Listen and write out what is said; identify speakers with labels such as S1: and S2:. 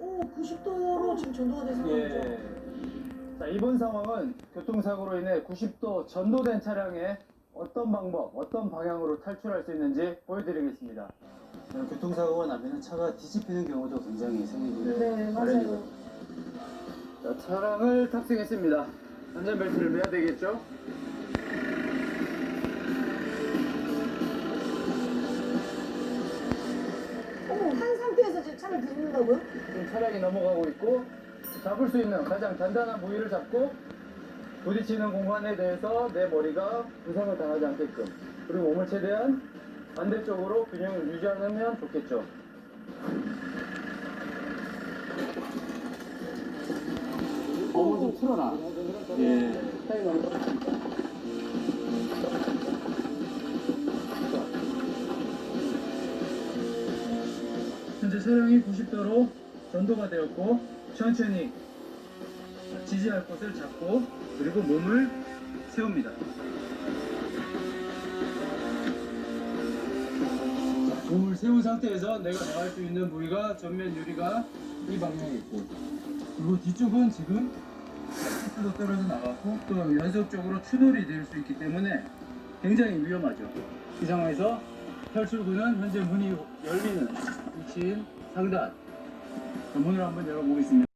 S1: 오 90도로 지금 전도가 돼서
S2: 예. 자, 이번 상황은 교통사고로 인해 90도 전도된 차량에 어떤 방법, 어떤 방향으로 탈출할 수 있는지 보여드리겠습니다.
S3: 어, 교통사고가 나면 차가 뒤집히는 경우도 굉장히 생기고요.
S1: 네 맞아요.
S2: 자, 차량을 탑승했습니다. 안전벨트를 매야 되겠죠?
S1: 차를 뒤집는다고요?
S2: 지금 차량이 넘어가고 있고 잡을 수 있는 가장 단단한 부위를 잡고 부딪히는 공간에 대해서 내 머리가 부상을 당하지 않게끔 그리고 몸을 최대한 반대쪽으로 균형을 유지하면 좋겠죠.
S3: 몸을 좀 풀어라. 예.
S2: 현재 차량이 90도로 전도가 되었고 천천히 지지할 곳을 잡고 그리고 몸을 세웁니다. 자, 몸을 세운 상태에서 내가 나갈 수 있는 부위가 전면 유리가 이 방향에 있고 그리고 뒤쪽은 지금 스도 떨어져 나갔고 또 연속적으로 추돌이 될 수 있기 때문에 굉장히 위험하죠. 이 상황에서 탈출구는 현재 문이 열리는 위치인 상단. 자, 문을 한번 열어보겠습니다.